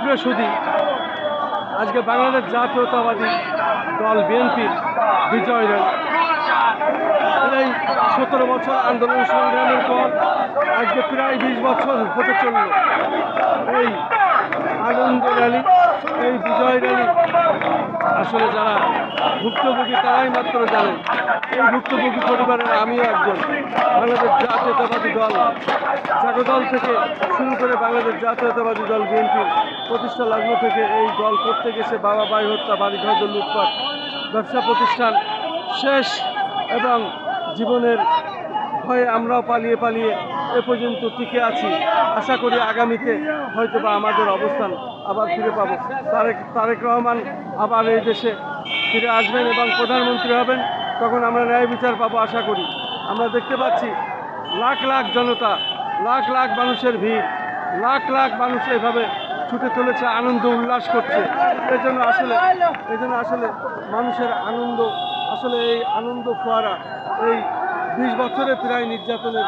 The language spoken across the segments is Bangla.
প্রিয় সুদী আজকে বাংলাদেশ জাতীয়তাবাদী দল বিএনপির বিজয় রেল। এই সতেরো বছর আন্দোলন সংগ্রামের পর আজকে প্রায় বিশ বছর হতে চলল। এই আনন্দ র্যালি এই বিজয় র্যালি আসলে যারা ভুক্তভোগী, তারাই মাত্র জানেন, এই ভুক্তভোগী পরিবারের আমিও একজন। বাংলাদেশ জাতীয়তাবাদী দল। জাগদল থেকে শুরু করে বাংলাদেশ জাতীয়তাবাদী দল বিএনপির প্রতিষ্ঠা লগ্ন থেকে এই দল করতে গেছে বাবা ভাই হত্যা বাড়ি ঘর লুটপাট, ব্যবসা প্রতিষ্ঠান শেষ এবং জীবনের ভয়ে আমরাও পালিয়ে পালিয়ে এ পর্যন্ত টিকে আছি। আশা করি আগামীতে হয়তো বা আমাদের অবস্থান আবার ফিরে পাব। তারেক তারেক রহমান আবার এই দেশে ফিরে আসবেন এবং প্রধানমন্ত্রী হবেন, তখন আমরা ন্যায় বিচার পাবো আশা করি। আমরা দেখতে পাচ্ছি লাখ লাখ জনতা, লাখ লাখ মানুষের ভিড়, লাখ লাখ মানুষ এভাবে ছুটে চলেছে, আনন্দ, উল্লাস করছে। এই জন্য আসলে এই জন্য আসলে মানুষের আনন্দ, আসলে এই আনন্দ, ফোয়ারা, এই বিশ বছরের প্রায় নির্যাতনের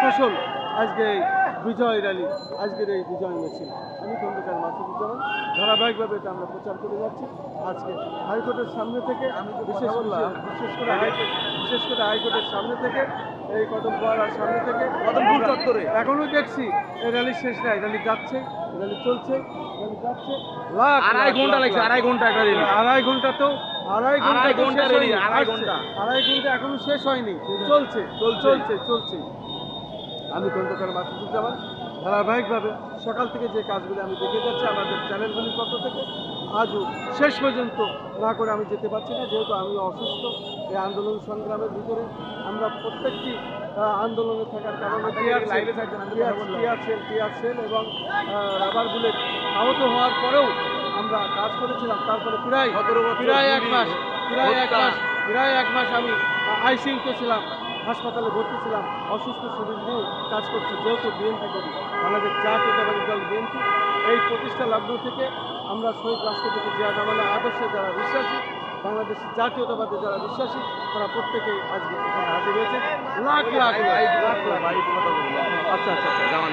ফসল আজকে এই বিজয় র্যালি আজকের এই বিজয় মিছিল। আমি খন্দকার মাসুদুজ্জামান ধারাবাহিকভাবে এটা আমরা প্রচার করে যাচ্ছি। আজকে হাইকোর্টের সামনে থেকে আমি বিশেষ বিশেষ- বিশেষ করে হাইকোর্ট বিশেষ করে হাইকোর্টের সামনে থেকে এই কদম পাড়ার সামনে থেকে কদমপুর চত্বরে। এখনও দেখছি এই র্যালি শেষ নাই র্যালি যাচ্ছে র্যালি চলছে র্যালি যাচ্ছে। আড়াই ঘণ্টা লাগছে আড়াই ঘণ্টা আড়াই ঘণ্টা তো আড়াই ঘণ্টা আড়াই ঘণ্টা আড়াই ঘণ্টা। আড়াই ঘণ্টা এখনও শেষ হয়নি। চলছে চলছে। চলছে আমি খন্দকার মাসুদুজ্জামান ধারাবাহিকভাবে সকাল থেকে যে কাজগুলো আমি দেখে যাচ্ছি আমাদের চ্যানেলগুলির পক্ষ থেকে আজও শেষ পর্যন্ত না করে আমি যেতে পারছি না যেহেতু আমি অসুস্থ এই আন্দোলন সংগ্রামের ভিতরে আমরা প্রত্যেকটি আন্দোলনে থাকার কারণে টিয়ার সেল টিয়ার সেল এবং রাবার বুলেট আহত হওয়ার পরেও আমরা কাজ করেছিলাম তারপরে প্রায় প্রায় এক মাস প্রায় এক মাস প্রায় এক মাস আমি আইসিইউতে ছিলাম হাসপাতালে ভর্তি ছিলাম অসুস্থ শরীর নিয়ে কাজ করছি যেহেতু বিএনপি করি বাংলাদেশ জাতীয়তাবাদী দল বিএনপি এই প্রতিষ্ঠা লগ্ন থেকে আমরা শহীদ রাষ্ট্রপতি জিয়া রহমানের আদর্শে যারা বিশ্বাসী বাংলাদেশ জাতীয়তাবাদে যারা বিশ্বাসী তারা প্রত্যেকেই আজকে এখানে হাজির হয়েছে লাখ লাখ লাখ লাখ। আচ্ছা আচ্ছা আচ্ছা